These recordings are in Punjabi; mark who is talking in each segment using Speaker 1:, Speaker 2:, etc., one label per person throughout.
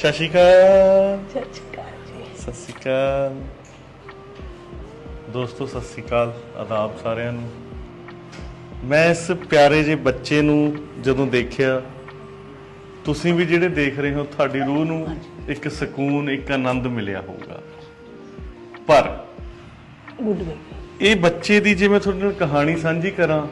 Speaker 1: ਸਤਿ ਸ਼੍ਰੀ ਅਕਾਲ।
Speaker 2: ਸਤਿ ਸ਼੍ਰੀ ਅਕਾਲ ਜੀ।
Speaker 1: ਅਕਾਲ। ਦੋਸਤੋ ਸਤਿ ਸ਼੍ਰੀ ਅਕਾਲ। ਆਦਾਬ ਸਾਰਿਆਂ ਨੂੰ। ਮੈਂ ਇਸ ਪਿਆਰੇ ਜਿਹੇ ਬੱਚੇ ਨੂੰ ਜਦੋਂ ਦੇਖਿਆ ਤੁਸੀਂ ਵੀ ਜਿਹੜੇ ਦੇਖ ਰਹੇ ਹੋ ਤੁਹਾਡੀ ਰੂਹ ਨੂੰ ਇੱਕ ਸਕੂਨ ਇੱਕ ਆਨੰਦ ਮਿਲਿਆ ਹੋਊਗਾ। ਪਰ
Speaker 2: ਗੁੱਡ
Speaker 1: ਇਹ ਬੱਚੇ ਦੀ ਜੇ ਮੈਂ ਤੁਹਾਡੇ ਨਾਲ ਕਹਾਣੀ ਸਾਂਝੀ ਕਰਾਂ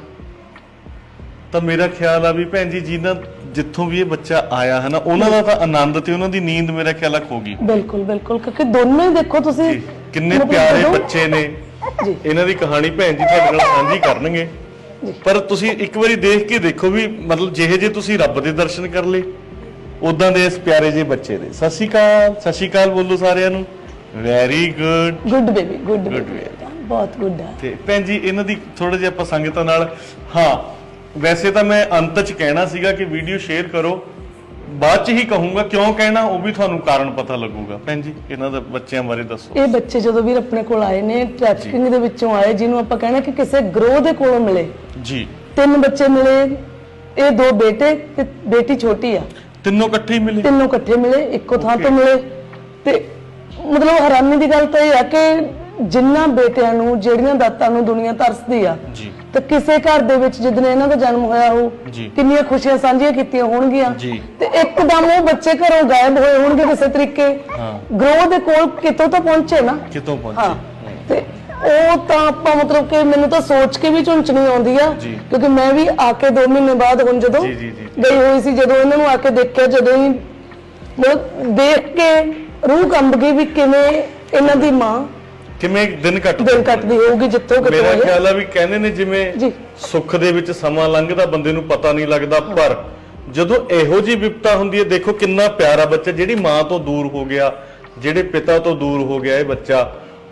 Speaker 1: ਤਾਂ ਮੇਰਾ ਖਿਆਲ ਆ ਵੀ ਭੈਣ ਜੀ ਜਿਨ੍ਹਾਂ ਜਿੱਥੋਂ ਵੀ ਇਹ ਬੱਚਾ ਆਇਆ ਹੈ ਨਾ ਉਹਨਾਂ ਦਾ ਤਾਂ ਆਨੰਦ ਤੇ ਉਹਨਾਂ ਦੀ ਨੀਂਦ ਮੇਰਾ ਖਿਆਲ ਆ ਖੋ ਗਈ।
Speaker 2: ਬਿਲਕੁਲ ਬਿਲਕੁਲ ਕਿਉਂਕਿ ਦੋਨੋਂ ਹੀ ਦੇਖੋ ਤੁਸੀਂ
Speaker 1: ਜੀ, ਕਿੰਨੇ
Speaker 2: ਮਤਲਬ
Speaker 1: ਪਿਆਰੇ
Speaker 2: ਜਦੋਂ-
Speaker 1: ਬੱਚੇ ਨੇ।
Speaker 2: ਜੀ।
Speaker 1: ਇਹਨਾਂ ਦੀ ਕਹਾਣੀ ਭੈਣ ਜੀ ਤੁਹਾਡੇ ਨਾਲ ਸਾਂਝੀ ਕਰਨਗੇ। ਪਰ ਤੁਸੀਂ ਇੱਕ ਵਾਰੀ ਦੇਖ ਕੇ ਦੇਖੋ ਵੀ ਮਤਲਬ ਜਿਹੇ ਜੇ ਤੁਸੀਂ ਰੱਬ ਦੇ ਦਰਸ਼ਨ ਕਰ ਲਏ ਉਦਾਂ ਦੇ ਇਸ ਪਿਆਰੇ ਜਿਹੇ ਬੱਚੇ ਦੇ। ਸਤਿ ਸ਼੍ਰੀ ਅਕਾਲ ਸਤਿ ਸ਼੍ਰੀ ਅਕਾਲ ਬੋਲੋ ਸਾਰਿਆਂ ਨੂੰ। Very good
Speaker 2: good baby good
Speaker 1: Good
Speaker 2: baby ਬਹੁਤ ਗੁੱਡ ਹੈ
Speaker 1: ਤੇ ਭੈਣ ਜੀ ਇਹਨਾਂ ਦੀ ਥੋੜਾ ਜਿਹਾ ਆਪਾਂ ਸੰਗਤਾਂ ਨਾਲ ਹਾਂ ਵੈਸੇ ਤਾਂ ਮੈਂ ਅੰਤ ਚ ਕਹਿਣਾ ਸੀਗਾ ਕਿ ਵੀਡੀਓ ਸ਼ੇਅਰ ਕਰੋ। ਬਾਅਦ ਚ ਹੀ ਕਹੂੰਗਾ ਕਿਉਂ ਕਹਿਣਾ ਉਹ ਵੀ ਤੁਹਾਨੂੰ ਕਾਰਨ ਪਤਾ ਲੱਗੂਗਾ। ਭੈਣ ਜੀ ਇਹਨਾਂ ਦੇ ਬੱਚਿਆਂ ਬਾਰੇ ਦੱਸੋ।
Speaker 2: ਇਹ ਬੱਚੇ ਜਦੋਂ ਵੀ ਆਪਣੇ ਕੋਲ ਆਏ ਨੇ ਟ੍ਰੈਫਿਕਿੰਗ ਦੇ ਵਿੱਚੋਂ ਆਏ ਜਿਹਨੂੰ ਆਪਾਂ ਕਹਿੰਦੇ ਕਿ ਕਿਸੇ ਗਰੋਹ ਦੇ ਕੋਲੋਂ ਮਿਲੇ।
Speaker 1: ਜੀ।
Speaker 2: ਤਿੰਨ ਬੱਚੇ ਮਿਲੇ ਇਹ ਦੋ ਬੇਟੇ ਤੇ ਬੇਟੀ ਛੋਟੀ ਆ।
Speaker 1: ਤਿੰਨੋਂ ਇਕੱਠੇ ਹੀ ਮਿਲੇ?
Speaker 2: ਤਿੰਨੋਂ ਇਕੱਠੇ ਮਿਲੇ ਇੱਕੋ ਥਾਂ. ਤੋਂ ਮਿਲੇ। ਤੇ ਮਤਲਬ ਹੈਰਾਨੀ ਦੀ ਗੱਲ ਤਾਂ ਇਹ ਆ ਕਿ ਜਿੰਨਾ ਬੇਟਿਆਂ ਨੂੰ ਜਿਹੜੀਆਂ ਦਾਤਾਂ ਨੂੰ ਦੁਨੀਆ ਤਰਸਦੀ ਆ
Speaker 1: ਜੀ
Speaker 2: ਤੇ ਕਿਸੇ ਘਰ ਦੇ ਵਿੱਚ ਜਿੱਦਣ ਇਹਨਾਂ ਦਾ ਜਨਮ ਹੋਇਆ ਹੋ
Speaker 1: ਜੀ।
Speaker 2: ਕਿੰਨੀਆਂ ਖੁਸ਼ੀਆਂ ਸਾਂਝੀਆਂ ਕੀਤੀਆਂ ਹੋਣਗੀਆਂ
Speaker 1: ਜੀ।
Speaker 2: ਤੇ ਇੱਕਦਮ ਉਹ ਬੱਚੇ ਘਰੋਂ ਗਾਇਬ ਹੋਏ ਹੋਣਗੇ ਕਿਸੇ ਤਰੀਕੇ
Speaker 1: ਹਾਂ।
Speaker 2: ਗਰੋਹ ਦੇ ਕੋਲ ਕਿਤੋਂ ਤਾਂ ਪਹੁੰਚੇ ਨਾ
Speaker 1: ਕਿਤੋਂ
Speaker 2: ਹਾਂ
Speaker 1: ਪਹੁੰਚੇ
Speaker 2: ਤੇ ਉਹ ਤਾਂ ਆਪਾਂ ਮਤਲਬ ਕਿ ਮੈਨੂੰ ਤਾਂ ਸੋਚ ਕੇ ਵੀ ਝੁੰਚਣੀ ਆਉਂਦੀ ਆ
Speaker 1: ਜੀ।
Speaker 2: ਕਿਉਂਕਿ ਮੈਂ ਵੀ ਆ ਕੇ 2 ਮਹੀਨੇ ਬਾਅਦ ਹੁਣ ਜਦੋਂ
Speaker 1: ਜੀ, ਜੀ, ਜੀ।
Speaker 2: ਗਈ ਹੋਈ ਸੀ ਜਦੋਂ ਇਹਨਾਂ ਨੂੰ ਆ ਕੇ ਦੇਖਿਆ ਜਦੋਂ ਹੀ ਮਤਲਬ ਦੇਖ ਕੇ ਰੂਹ ਕੰਬ ਗਈ ਵੀ ਕਿਵੇਂ ਇਹਨਾਂ ਦੀ ਮਾਂ
Speaker 1: ਕਿਵੇਂ ਦਿਨ ਕੱਟ
Speaker 2: ਦਿਲ ਕੱਟਦੀ ਹੋਊਗੀ ਜਿੱਥੋਂ ਕਿਤੇ
Speaker 1: ਮੇਰਾ ਖਿਆਲ ਆ ਵੀ ਕਹਿੰਦੇ ਨੇ ਜਿਵੇਂ
Speaker 2: ਜੀ।
Speaker 1: ਸੁੱਖ ਦੇ ਵਿੱਚ ਸਮਾਂ ਲੰਘਦਾ ਬੰਦੇ ਨੂੰ ਪਤਾ ਨਹੀਂ ਲੱਗਦਾ ਪਰ ਜਦੋਂ ਇਹੋ ਜੀ ਵਿਪਤਾ ਹੁੰਦੀ ਹੈ ਦੇਖੋ ਕਿੰਨਾ ਪਿਆਰਾ ਬੱਚਾ ਜਿਹੜੀ ਮਾਂ ਤੋਂ ਦੂਰ ਹੋ ਗਿਆ ਜਿਹੜੇ ਪਿਤਾ ਤੋਂ ਦੂਰ ਹੋ ਗਿਆ ਇਹ ਬੱਚਾ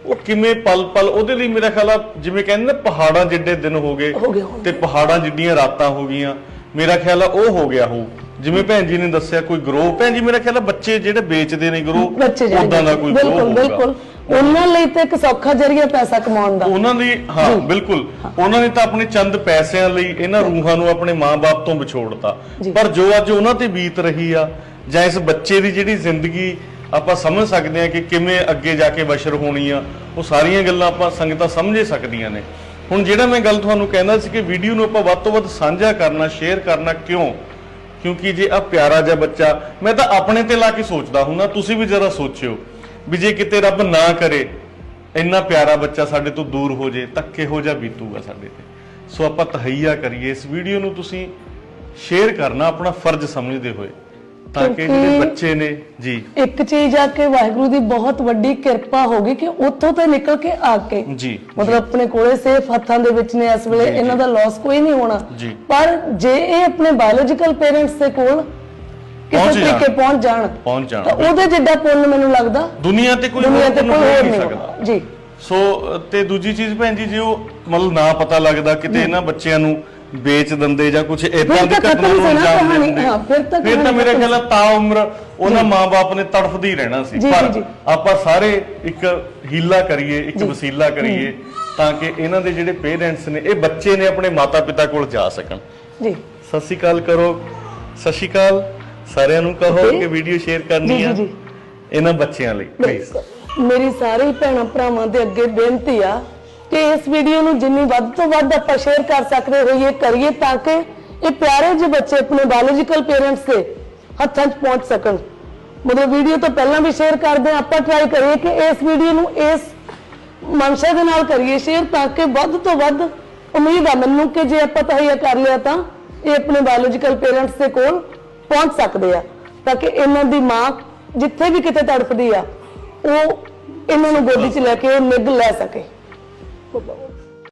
Speaker 1: ਉਹ ਕਿਵੇਂ ਪਲ ਪਲ ਉਹਦੇ ਲਈ ਮੇਰਾ ਖਿਆਲ ਆ ਜਿਵੇਂ ਕਹਿੰਦੇ ਨੇ ਪਹਾੜਾਂ ਜਿੱਡੇ ਦਿਨ ਹੋ ਗਏ ਤੇ ਪਹਾੜਾਂ ਜਿੱਡੀਆਂ ਰਾਤਾਂ ਹੋ ਗਈਆਂ। ਮੇਰਾ ਖਿਆਲ ਆ ਉਹ ਹੋ ਗਿਆ ਹੋ ਜਿਵੇਂ ਭੈਣ ਜੀ ਨੇ ਦੱਸਿਆ ਕੋਈ ਗਰੋਹ ਭੈਣ ਜੀ ਮੇਰਾ ਖਿਆਲ ਆ ਬੱਚੇ ਜਿਹੜੇ ਵੇਚਦੇ ਨੇ ਗਰੋਹ ਉਦਾਂ ਦਾ ਕੋਈ ਗਰੋਹ
Speaker 2: ਬਿਲਕੁਲ ਬਿਲਕੁਲ। ਉਹਨਾਂ ਲਈ ਤਾਂ ਇੱਕ ਸੌਖਾ ਜਰੀਆ ਪੈਸਾ ਕਮਾਉਣ ਦਾ।
Speaker 1: ਉਹਨਾਂ ਦੀ ਹਾਂ ਬਿਲਕੁਲ। ਉਹਨਾਂ ਨੇ ਤਾਂ ਆਪਣੇ ਚੰਦ ਪੈਸਿਆਂ ਲਈ ਇਹਨਾਂ ਰੂਹਾਂ ਨੂੰ ਆਪਣੇ ਮਾਪੇ ਤੋਂ ਵਿਛੋੜਤਾ। ਪਰ ਜੋ ਅੱਜ ਉਹਨਾਂ ਤੇ ਬੀਤ ਰਹੀ ਆ ਜਾਂ ਇਸ ਬੱਚੇ ਦੀ ਜਿਹੜੀ ਜ਼ਿੰਦਗੀ ਆਪਾਂ ਸਮਝ ਸਕਦੇ ਹਾਂ ਕਿ ਕਿਵੇਂ ਅੱਗੇ ਜਾ ਕੇ ਬਸ਼ਰ ਹੋਣੀ ਆ ਉਹ ਸਾਰੀਆਂ ਗੱਲਾਂ ਆਪਾਂ ਸੰਗਤਾਂ ਸਮਝੇ ਸਕਦੀਆਂ ਨੇ। ਹੁਣ ਜਿਹੜਾ ਮੈਂ ਗੱਲ ਤੁਹਾਨੂੰ ਕਹਿੰਦਾ ਸੀ ਕਿ ਵੀਡੀਓ ਨੂੰ ਆਪਾਂ ਵੱਧ ਤੋਂ ਵੱਧ ਸਾਂਝਾ ਕਰਨਾ ਸ਼ੇਅਰ ਕਰਨਾ ਕਿਉਂ? ਕਿਉਂਕਿ ਜੇ ਆ ਪਿਆਰਾ ਜਿਹਾ ਬੱਚਾ ਮੈਂ ਤਾਂ ਆਪਣੇ ਤੇ ਲਾ ਕੇ ਸੋਚਦਾ ਹੁੰਦਾ ਤੁਸੀਂ ਵੀ ਜਰਾ ਸੋਚਿਓ। ਵੀ ਜੇ ਕਿਤੇ ਰੱਬ ਨਾ ਕਰੇ ਇੰਨਾ ਪਿਆਰਾ ਬੱਚਾ ਸਾਡੇ ਤੋਂ ਦੂਰ ਹੋ ਜੇ ਤਾਂ ਕਿਹੋ ਜਿਹਾ ਬੀਤੂਗਾ ਸਾਡੇ ਤੇ। ਸੋ ਆਪਾਂ ਤਹਈਆ ਕਰੀਏ ਇਸ ਵੀਡੀਓ ਨੂੰ ਤੁਸੀਂ ਸ਼ੇਅਰ ਕਰਨਾ ਆਪਣਾ ਫਰਜ਼ ਸਮਝਦੇ ਹੋਏ ਤਾਂ ਕਿ ਜਿਹੜੇ ਬੱਚੇ ਨੇ ਜੀ।
Speaker 2: ਇੱਕ ਚੀਜ਼ ਆ ਕਿ ਵਾਹਿਗੁਰੂ ਦੀ ਬਹੁਤ ਵੱਡੀ ਕਿਰਪਾ ਹੋ ਗਈ ਕਿ ਉੱਥੋਂ ਤੋਂ ਨਿਕਲ ਕੇ ਆ ਕੇ।
Speaker 1: ਜੀ
Speaker 2: ਮਤਲਬ ਆਪਣੇ ਕੋਲੇ ਸੇਫ ਹੱਥਾਂ ਦੇ ਵਿੱਚ ਨੇ ਇਸ ਵੇਲੇ। ਇਹਨਾਂ ਦਾ ਲਾਸ ਕੋਈ ਨਹੀਂ ਹੋਣਾ। ਪਰ ਜੇ ਇਹ ਆਪਣੇ ਬਾਇਓਲੋਜੀਕਲ ਪੇਰੈਂਟਸ ਦੇ ਕੋਲ ਕਿਸੇ
Speaker 1: ਪਹੁੰਚ ਜਾਣ।
Speaker 2: ਤਰੀਕੇ ਪਹੁੰਚ ਜਾਣ।
Speaker 1: ਪਹੁੰਚ
Speaker 2: ਤਾਂ
Speaker 1: ਜਾਣ
Speaker 2: ਉਹਦੇ ਜਿੱਡਾ ਪੁੰਨ ਮੈਨੂੰ ਲੱਗਦਾ।
Speaker 1: ਦੁਨੀਆ ਤੇ ਕੋਈ
Speaker 2: ਦੁਨੀਆ
Speaker 1: ਹੋਰ
Speaker 2: ਤੇ ਕੋਈ
Speaker 1: ਤੁਹਾਨੂੰ
Speaker 2: ਹੋਰ
Speaker 1: ਨਹੀਂ ਸਕਦਾ।
Speaker 2: ਜੀ।
Speaker 1: ਸੋ ਤੇ ਦੂਜੀ ਚੀਜ਼ ਭੈਣ ਜੀ ਜੇ ਉਹ ਮਤਲਬ ਨਾ ਪਤਾ ਲੱਗਦਾ ਕਿਤੇ ਇਹਨਾਂ ਬੱਚਿਆਂ ਨੂੰ ਵੇਚ ਦਿੰਦੇ ਜਾਂ ਕੁਝ ਇਦਾਂ ਦੀ
Speaker 2: ਤਾਂ
Speaker 1: ਘਟਨਾ ਨੂੰ ਅੰਜਾਮ ਦਿੰਦੇ।
Speaker 2: ਹਾਂ, ਫਿਰ ਤਾਂ
Speaker 1: ਫਿਰ ਤਾਂ ਮੇਰੇ ਖਿਆਲ ਤਾਂ ਉਮਰ ਉਹਨਾਂ ਮਾਪੇ ਨੇ ਤੜਫਦੀ ਰਹਿਣਾ ਸੀ। ਪਰ। ਆਪਾਂ ਸਾਰੇ ਇੱਕ ਹੀਲਾ ਕਰੀਏ ਇੱਕ ਵਸੀਲਾ ਕਰੀਏ ਤਾਂ ਕਿ ਇਹਨਾਂ ਦੇ ਜਿਹੜੇ ਪੇਰੈਂਟਸ ਨੇ ਇਹ ਬੱਚੇ ਨੇ ਆਪਣੇ ਮਾਤਾ-ਪਿਤਾ ਕੋਲ ਜਾ ਸਕਣ।
Speaker 2: ਜੀ।
Speaker 1: ਸਤਿ ਸ਼੍ਰੀ ਅਕਾਲ ਕਰੋ। ਸਤਿ ਸ਼੍ਰੀ ਅਕਾਲ। ਸਾਰਿਆਂ ਨੂੰ ਕਹੋ। ਕਿ ਵੀਡੀਓ ਸ਼ੇਅਰ ਕਰਨੀ ਆ। ਇਹਨਾਂ ਬੱਚਿਆਂ ਲਈ ਪਲੀਜ਼
Speaker 2: ਮੇਰੀ ਸਾਰੇ ਭੈਣਾਂ ਭਰਾਵਾਂ ਦੇ ਅੱਗੇ ਬੇਨਤੀ ਆ ਕਿ ਇਸ ਵੀਡੀਓ ਨੂੰ ਜਿੰਨੀ ਵੱਧ ਤੋਂ ਵੱਧ ਆਪਾਂ ਸ਼ੇਅਰ ਕਰ ਸਕਦੇ ਹੋਈਏ ਕਰੀਏ ਤਾਂ ਕਿ ਇਹ ਪਿਆਰੇ ਜਿਹੇ ਬੱਚੇ ਆਪਣੇ ਬਾਇਓਲੋਜੀਕਲ ਪੇਰੈਂਟਸ ਦੇ ਹੱਥਾਂ 'ਚ ਪਹੁੰਚ ਸਕਣ ਮਤਲਬ ਵੀਡੀਓ ਤੋਂ ਪਹਿਲਾਂ ਵੀ ਸ਼ੇਅਰ ਕਰਦੇ ਹਾਂ ਆਪਾਂ ਟਰਾਈ ਕਰੀਏ ਕਿ ਇਸ ਵੀਡੀਓ ਨੂੰ ਇਸ ਮਨਸ਼ਾ ਦੇ ਨਾਲ ਕਰੀਏ ਸ਼ੇਅਰ ਤਾਂ ਕਿ ਵੱਧ ਤੋਂ ਵੱਧ ਉਮੀਦ ਆ ਮੈਨੂੰ ਕਿ ਜੇ ਆਪਾਂ ਤਹਈਆ ਕਰ ਲਿਆ ਤਾਂ ਇਹ ਆਪਣੇ ਬਾਇਓਲੋਜੀਕਲ ਪੇਰੈਂਟਸ ਦੇ ਕੋਲ ਪਹੁੰਚ ਸਕਦੇ ਆ। ਤਾਂ ਕਿ ਇਹਨਾਂ ਦੀ ਮਾਂ ਜਿੱਥੇ ਵੀ ਕਿਤੇ ਤੜਫਦੀ ਆ, ਉਹ ਇਹਨਾਂ ਨੂੰ ਗੋਦੀ 'ਚ ਲੈ ਕੇ ਨਿੱਘ ਲੈ ਸਕੇ।